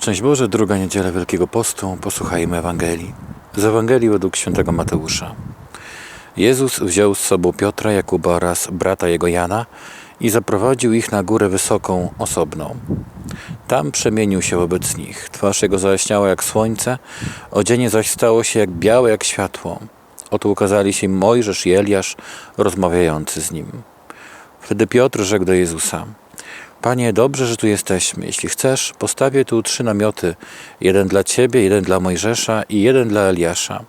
Szczęść Boże, druga niedziela Wielkiego Postu. Posłuchajmy Ewangelii. Z Ewangelii według świętego Mateusza. Jezus wziął z sobą Piotra, Jakuba oraz brata jego Jana i zaprowadził ich na górę wysoką, osobną. Tam przemienił się wobec nich. Twarz jego zajaśniała jak słońce, odzienie zaś stało się jak białe jak światło. Oto ukazali się Mojżesz i Eliasz rozmawiający z nim. Wtedy Piotr rzekł do Jezusa: Panie, dobrze, że tu jesteśmy. Jeśli chcesz, postawię tu trzy namioty: jeden dla ciebie, jeden dla Mojżesza i jeden dla Eliasza.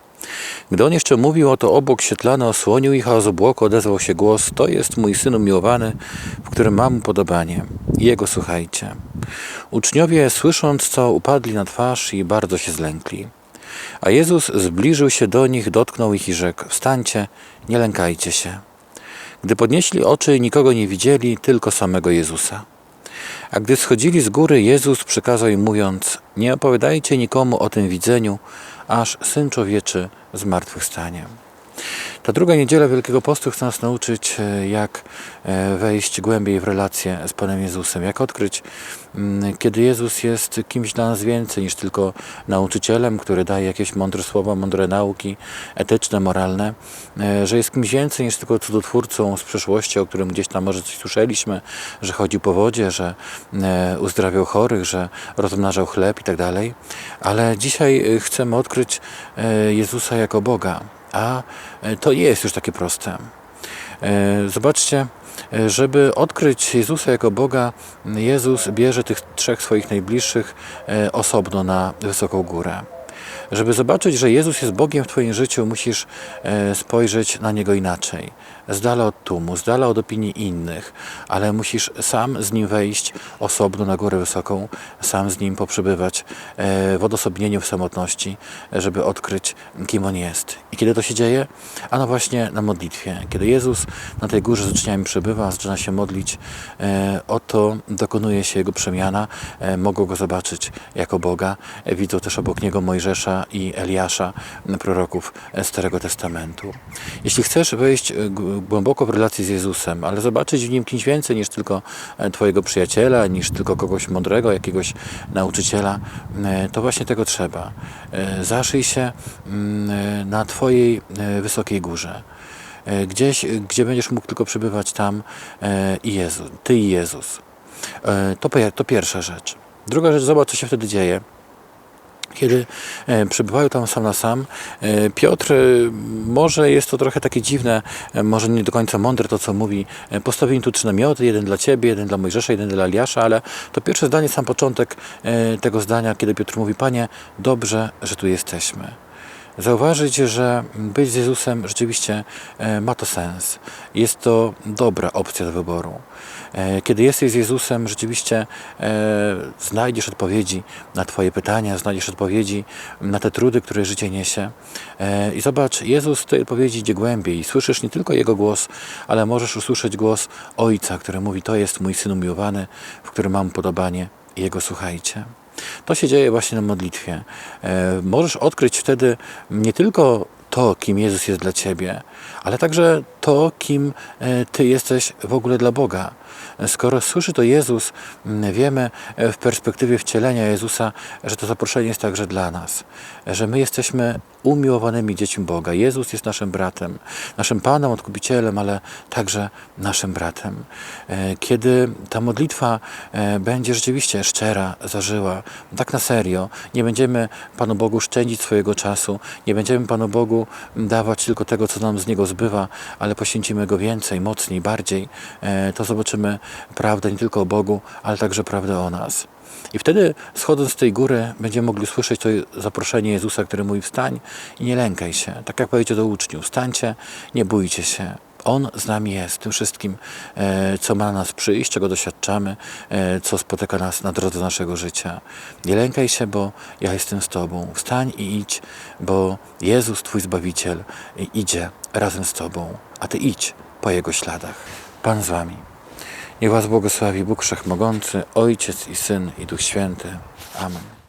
Gdy on jeszcze mówił, oto obok świetlany osłonił ich, a z obłoku odezwał się głos: To jest mój syn umiłowany, w którym mam upodobanie. I jego słuchajcie. Uczniowie, słysząc co, upadli na twarz i bardzo się zlękli. A Jezus zbliżył się do nich, dotknął ich i rzekł: Wstańcie, nie lękajcie się. Gdy podnieśli oczy, nikogo nie widzieli, tylko samego Jezusa. A gdy schodzili z góry, Jezus przykazał im mówiąc: Nie opowiadajcie nikomu o tym widzeniu, aż syn człowieczy zmartwychwstanie. Ta druga niedziela Wielkiego Postu chce nas nauczyć, e, jak e, wejść głębiej w relację z Panem Jezusem, jak odkryć, mm, kiedy Jezus jest kimś dla nas więcej niż tylko nauczycielem, który daje jakieś mądre słowa, mądre nauki etyczne, moralne, e, że jest kimś więcej niż tylko cudotwórcą z przeszłości, o którym gdzieś tam może coś słyszeliśmy, że chodził po wodzie, że uzdrawiał chorych, że rozmnażał chleb i tak dalej. Ale dzisiaj chcemy odkryć Jezusa jako Boga. A to nie jest już takie proste. Zobaczcie, żeby odkryć Jezusa jako Boga, Jezus bierze tych trzech swoich najbliższych osobno na wysoką górę. Żeby zobaczyć, że Jezus jest Bogiem w Twoim życiu, musisz spojrzeć na Niego inaczej. Z dala od tłumu, z dala od opinii innych, ale musisz sam z Nim wejść osobno na górę wysoką, sam z Nim poprzebywać w odosobnieniu, w samotności, żeby odkryć, kim On jest. I kiedy to się dzieje? Ano właśnie na modlitwie. Kiedy Jezus na tej górze z uczniami przebywa, zaczyna się modlić, oto dokonuje się Jego przemiana, mogą Go zobaczyć jako Boga, widzą też obok Niego Mojżesza i Eliasza, proroków Starego Testamentu. Jeśli chcesz wejść głęboko w relację z Jezusem, ale zobaczyć w Nim kimś więcej niż tylko Twojego przyjaciela, niż tylko kogoś mądrego, jakiegoś nauczyciela, to właśnie tego trzeba. Zaszyj się na Twojej wysokiej górze. Gdzieś, gdzie będziesz mógł tylko przebywać tam i Jezus, Ty i Jezus. To, to pierwsza rzecz. Druga rzecz, zobacz, co się wtedy dzieje kiedy przebywają tam sam na sam. Piotr, może jest to trochę takie dziwne, może nie do końca mądre to, co mówi. Postawili tu trzy namioty, jeden dla ciebie, jeden dla Mojżesza, jeden dla Eliasza, ale to pierwsze zdanie, sam początek tego zdania, kiedy Piotr mówi, Panie, dobrze, że tu jesteśmy zauważyć, że być z Jezusem rzeczywiście ma to sens. Jest to dobra opcja do wyboru. Kiedy jesteś z Jezusem, rzeczywiście znajdziesz odpowiedzi na Twoje pytania, znajdziesz odpowiedzi na te trudy, które życie niesie. I zobacz, Jezus tej odpowiedzi idzie głębiej. Słyszysz nie tylko Jego głos, ale możesz usłyszeć głos Ojca, który mówi: To jest mój syn umiłowany, w którym mam podobanie. Jego słuchajcie. To się dzieje właśnie na modlitwie. Możesz odkryć wtedy nie tylko to, kim Jezus jest dla ciebie, ale także to, kim ty jesteś w ogóle dla Boga. Skoro słyszy to Jezus, wiemy w perspektywie wcielenia Jezusa, że to zaproszenie jest także dla nas, że my jesteśmy umiłowanymi dziećmi Boga. Jezus jest naszym bratem, naszym Panem, Odkupicielem, ale także naszym bratem. Kiedy ta modlitwa będzie rzeczywiście szczera, zażyła, tak na serio, nie będziemy Panu Bogu szczędzić swojego czasu, nie będziemy Panu Bogu dawać tylko tego, co nam z Niego zbywa, ale poświęcimy Go więcej, mocniej, bardziej, to zobaczymy prawdę nie tylko o Bogu, ale także prawdę o nas. I wtedy, schodząc z tej góry, będziemy mogli słyszeć to zaproszenie Jezusa, który mówi: Wstań i nie lękaj się. Tak jak powiedział do uczniów: Wstańcie, nie bójcie się. On z nami jest, tym wszystkim, co ma na nas przyjść, czego doświadczamy, co spotyka nas na drodze naszego życia. Nie lękaj się, bo ja jestem z Tobą. Wstań i idź, bo Jezus, Twój Zbawiciel, idzie razem z Tobą, a Ty idź po Jego śladach. Pan z Wami. Niech Was błogosławi Bóg Wszechmogący, Ojciec i Syn i Duch Święty. Amen.